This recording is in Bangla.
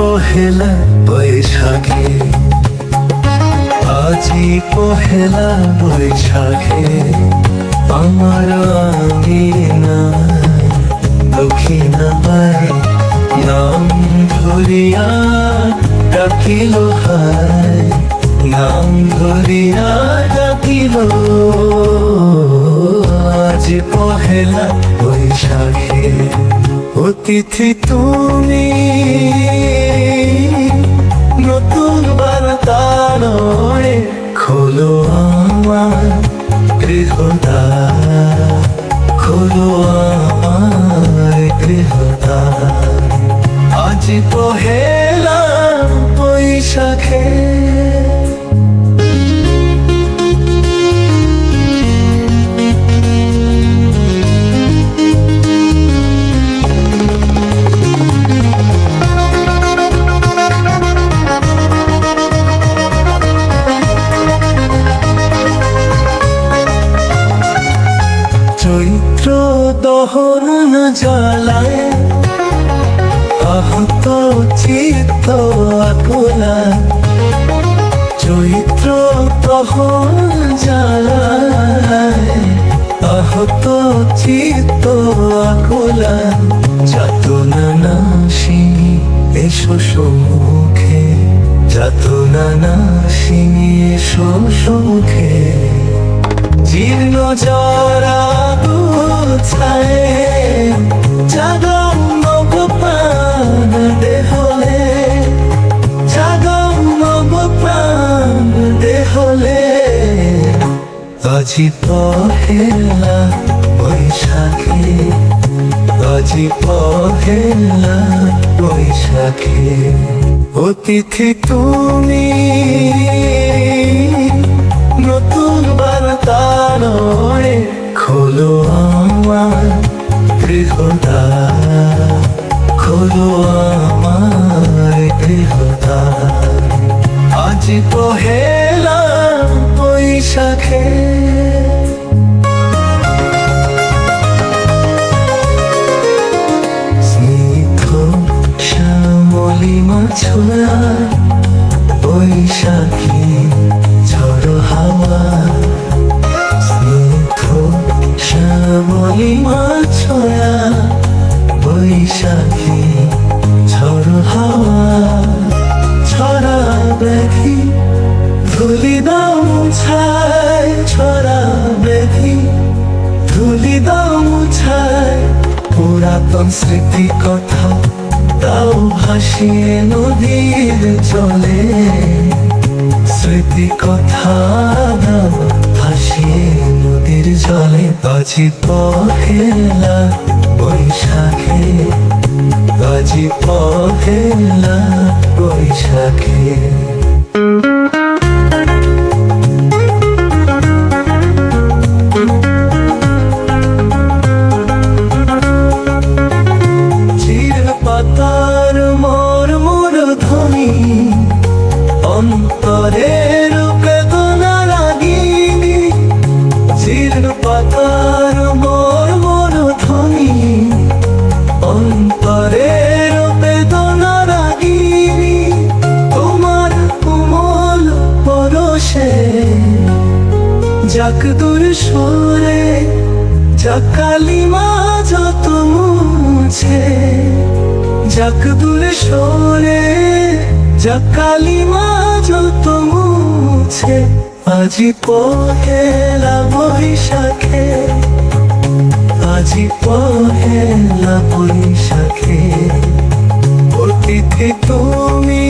পহেলা বৈশাখে, আজি পহেলা বৈশাখে আমার আঙ্গিনা দক্ষিণায় নাম ধরিয়া ডাকিল হায়, নাম ধরিয়া ডাকিল, আজ পহেলা অতিথি তুমি নতুন বার্তার খোলো আমার গৃহদ্বার খোলো আমার গৃহতা আজ পহেলা দহন জ্বালায়। আহত চিত্ত আকোলা। চৈত্র দহন জ্বালায়। আহত চিত্ত আকোলা। যাতনা নাশিনী, এসো সম্মুখে যাতনা নাশিনী, এসো সম্মুখে জীর্ণ জরা দেহলে আজি পহেলা বৈশাখে আজি পহেলা বৈশাখে। অতিথি তুমি, নতুন বার্তা খোলো আমার গৃহদ্বার খোলো আমার গৃহদ্বার আজ পহেলা বৈশাখে। স্নিগ্ধ শ্যামলি মাছুয়া বৈশাখী পুরাতন স্মৃতি কথা তাও ভাসিয়ে নদীর চলে স্মৃতি কথা ভাসিয়ে নদীর জলে। আজি পহেলা বৈশাখে আজি পহেলা বৈশাখে। পাতার মোর ধ্বনি? অন্তরের বেদনা রাগিনী, তোমার কোমল পরশে। যাক দূর সরে, যাক কালিমা যত মুছে। যাক দূর সরে, যাক কালিমা যত মুছে। আজি পহেলা আজি পহেলা বৈশাখে অতিথি তুমি